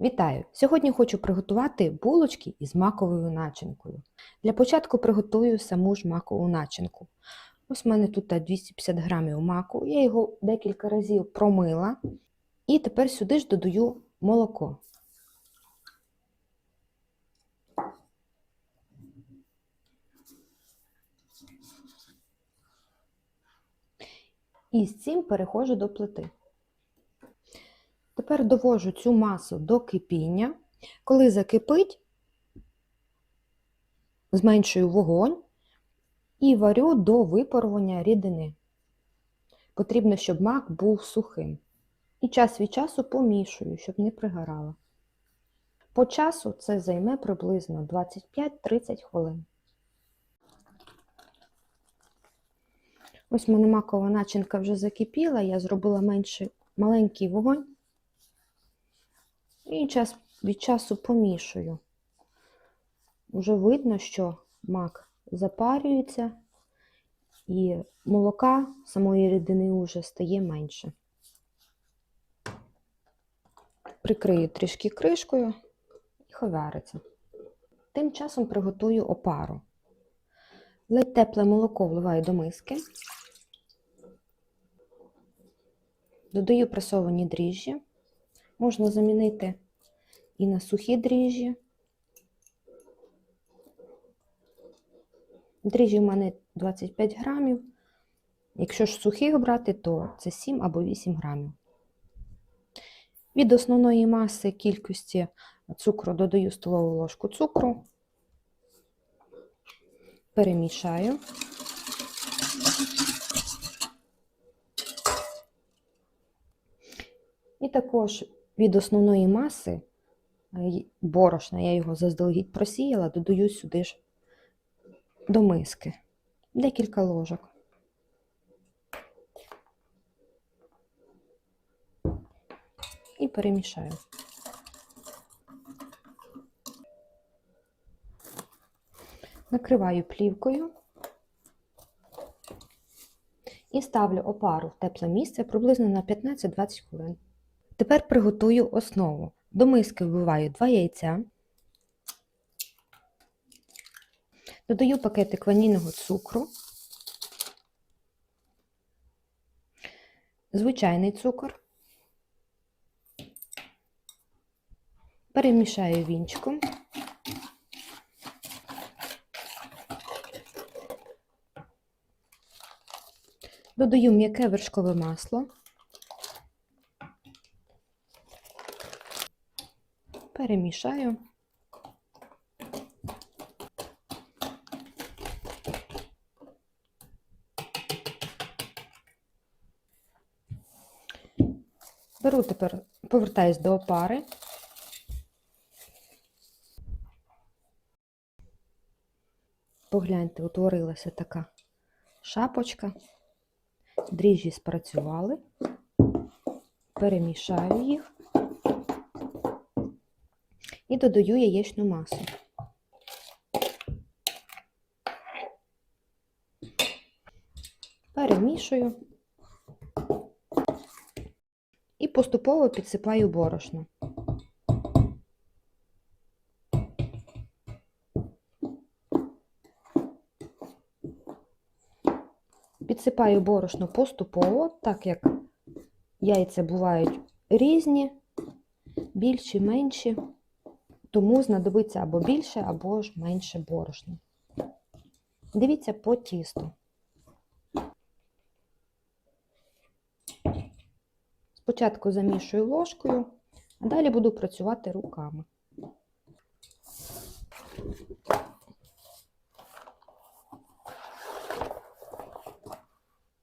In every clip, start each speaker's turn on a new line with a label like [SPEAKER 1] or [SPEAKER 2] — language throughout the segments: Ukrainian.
[SPEAKER 1] Вітаю! Сьогодні хочу приготувати булочки із маковою начинкою. Для початку приготую саму ж макову начинку. Ось в мене тут 250 грамів маку, я його декілька разів промила. І тепер сюди ж додаю молоко. І з цим переходжу до плити. Тепер довожу цю масу до кипіння. Коли закипить, зменшую вогонь і варю до випарування рідини. Потрібно, щоб мак був сухим. І час від часу помішую, щоб не пригорало. По часу це займе приблизно 25-30 хвилин. Ось в мене макова начинка вже закипіла, я зробила менший маленький вогонь. І час від часу помішую. Уже видно, що мак запарюється, і молока самої рідини вже стає менше. Прикрию трішки кришкою і ховариться. Тим часом приготую опару. Ледь тепле молоко вливаю до миски. Додаю пресовані дріжджі. Можна замінити і на сухі дріжджі. Дріжджі в мене 25 грамів. Якщо ж сухих брати, то це 7 або 8 грамів. Від основної маси кількості цукру додаю столову ложку цукру, перемішаю. І також від основної маси борошна, я його заздалегідь просіяла, додаю сюди ж до миски декілька ложок. І перемішаю. Накриваю плівкою і ставлю опару в тепле місце приблизно на 15-20 хвилин. Тепер приготую основу. До миски вбиваю 2 яйця, додаю пакетик ванільного цукру, звичайний цукор, перемішаю вінчиком. Додаю м'яке вершкове масло. Перемішаю. Беру тепер, повертаюсь до опари. Погляньте, утворилася така шапочка, дріжджі спрацювали, перемішаю їх і додаю яєчну масу. Перемішую і поступово підсипаю борошно. Підсипаю борошно поступово, так як яйця бувають різні, більші, менші тому знадобиться або більше, або ж менше борошна. Дивіться по тісту. Спочатку замішую ложкою, а далі буду працювати руками.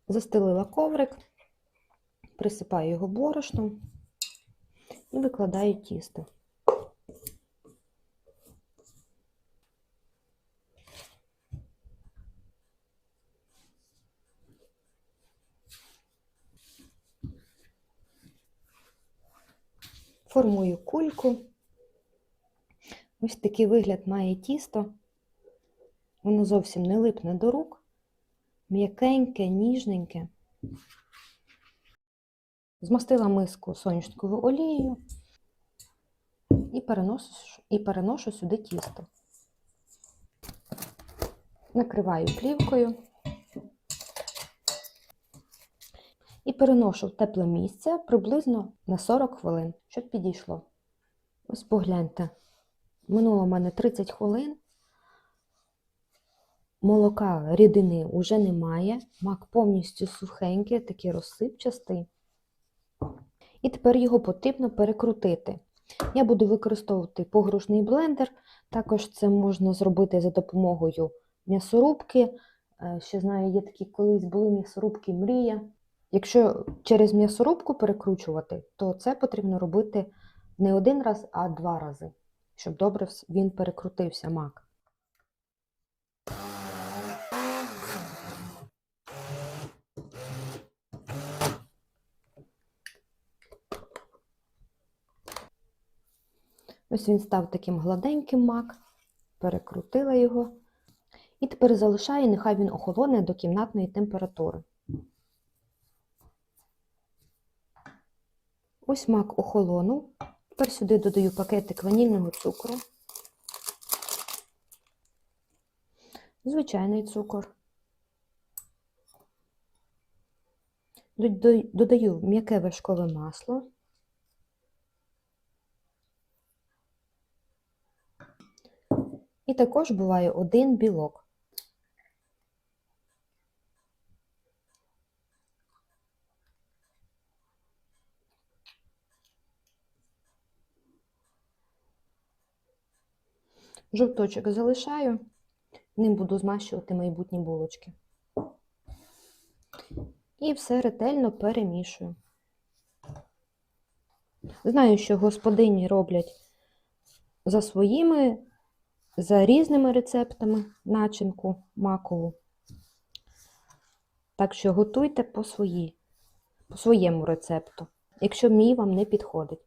[SPEAKER 1] Застелила коврик, присипаю його борошном і викладаю тісто. Формую кульку. Ось такий вигляд має тісто. Воно зовсім не липне до рук, м'якеньке, ніжненьке. Змастила миску соняшниковою олією, і переношу, і переношу сюди тісто. Накриваю плівкою і переношу в тепле місце приблизно на 40 хвилин, щоб підійшло. Ось погляньте, минуло в мене 30 хвилин. Молока рідини вже немає, мак повністю сухенький, такий розсипчастий. І тепер його потрібно перекрутити. Я буду використовувати погружний блендер, також це можна зробити за допомогою м'ясорубки. Е, Ще знаю, є такі колись були м'ясорубки мрія. Якщо через м'ясорубку перекручувати, то це потрібно робити не один раз, а два рази, щоб добре він перекрутився мак. Ось він став таким гладеньким мак, перекрутила його. І тепер залишаю, нехай він охолоне до кімнатної температури. Ось мак охолонув. Тепер сюди додаю пакетик ванільного цукру, звичайний цукор. Додаю- м'яке вершкове масло. І також буває один білок. Жовточок залишаю, ним буду змащувати майбутні булочки. І все ретельно перемішую. Знаю, що господині роблять за своїми, за різними рецептами начинку макову. Так що готуйте по, свої, по своєму рецепту, якщо мій вам не підходить.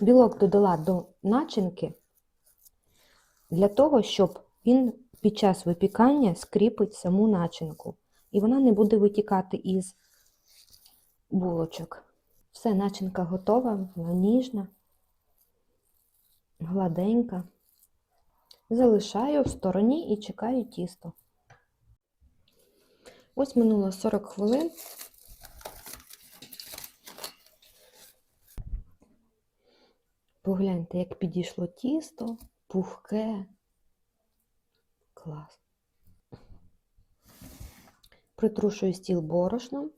[SPEAKER 1] Білок додала до начинки для того, щоб він під час випікання скріпить саму начинку. І вона не буде витікати із булочок. Все, начинка готова, вона ніжна, гладенька. Залишаю в стороні і чекаю тісто. Ось минуло 40 хвилин. Погляньте, як підійшло тісто, пухке. Клас. Притрушую стіл борошном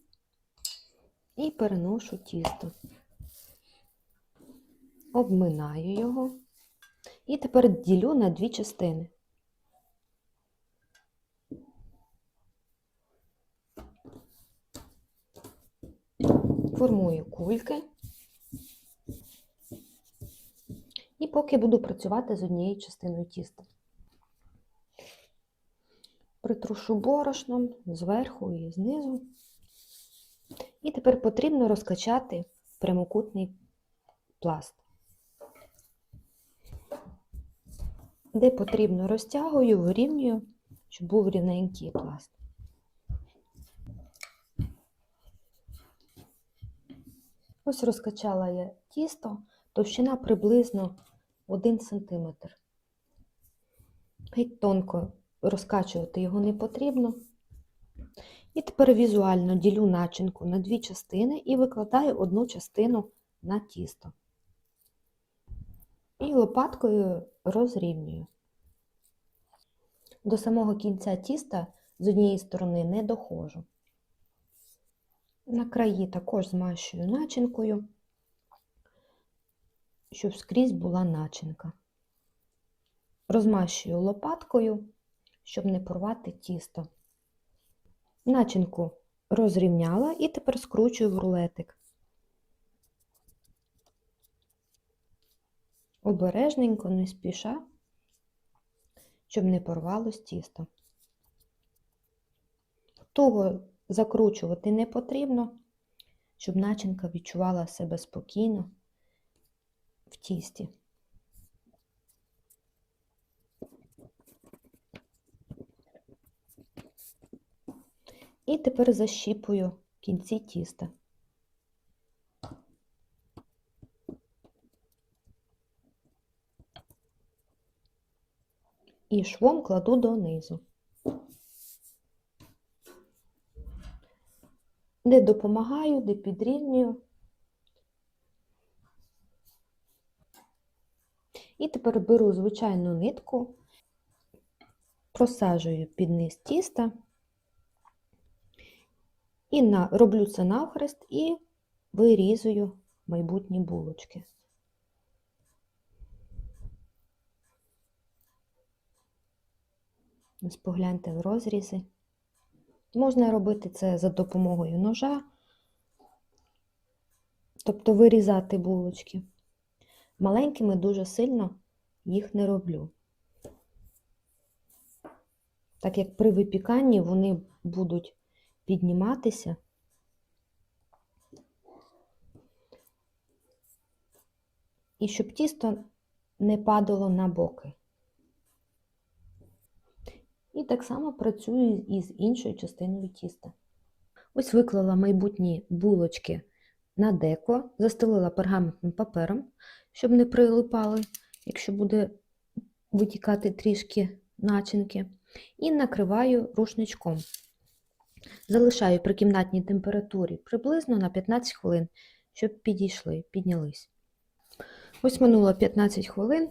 [SPEAKER 1] і переношу тісто. Обминаю його. І тепер ділю на дві частини. Формую кульки. І поки буду працювати з однією частиною тіста. Притрушу борошном зверху і знизу. І тепер потрібно розкачати прямокутний пласт. Де потрібно розтягую, вирівнюю, щоб був рівненький пласт. Ось розкачала я тісто, товщина приблизно 1 см. Геть тонко розкачувати його не потрібно. І тепер візуально ділю начинку на дві частини і викладаю одну частину на тісто. І лопаткою розрівнюю. До самого кінця тіста з однієї сторони не доходжу. На краї також змащую начинкою, щоб скрізь була начинка. Розмащую лопаткою, щоб не порвати тісто. Начинку розрівняла і тепер скручую в рулетик. Обережненько, не спіша, щоб не порвалось тісто. Туго закручувати не потрібно, щоб начинка відчувала себе спокійно в тісті. І тепер защіпую кінці тіста. І швом кладу донизу, де допомагаю, де підрівнюю. І тепер беру звичайну нитку, просаджую під низ тіста і на, роблю це навхрест і вирізую майбутні булочки. Ось погляньте в розрізи. Можна робити це за допомогою ножа, тобто вирізати булочки. Маленькими дуже сильно їх не роблю. Так як при випіканні вони будуть підніматися. І щоб тісто не падало на боки. І так само працюю і з іншою частиною тіста. Ось виклала майбутні булочки на деко, застелила пергаментним папером, щоб не прилипали, якщо буде витікати трішки начинки, і накриваю рушничком. Залишаю при кімнатній температурі приблизно на 15 хвилин, щоб підійшли, піднялись. Ось минуло 15 хвилин.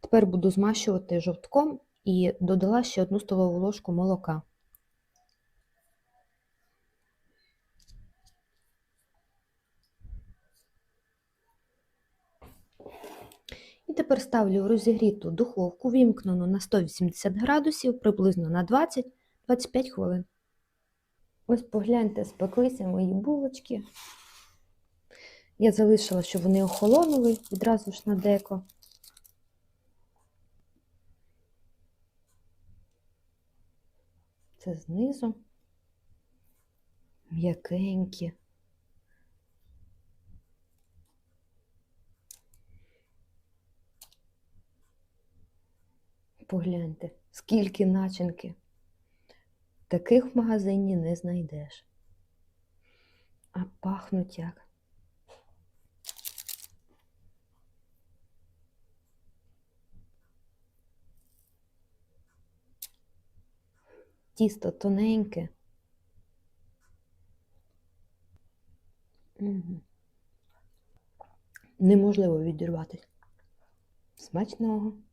[SPEAKER 1] Тепер буду змащувати жовтком і додала ще одну столову ложку молока. І тепер ставлю розігріту духовку, вімкнену на 180 градусів приблизно на 20-25 хвилин. Ось погляньте, спеклися мої булочки. Я залишила, щоб вони охолонули відразу ж на деко. Це знизу. М'якенькі. Погляньте, скільки начинки. Таких в магазині не знайдеш. А пахнуть як. Тісто тоненьке. Мгм. Неможливо відірватися. Смачного.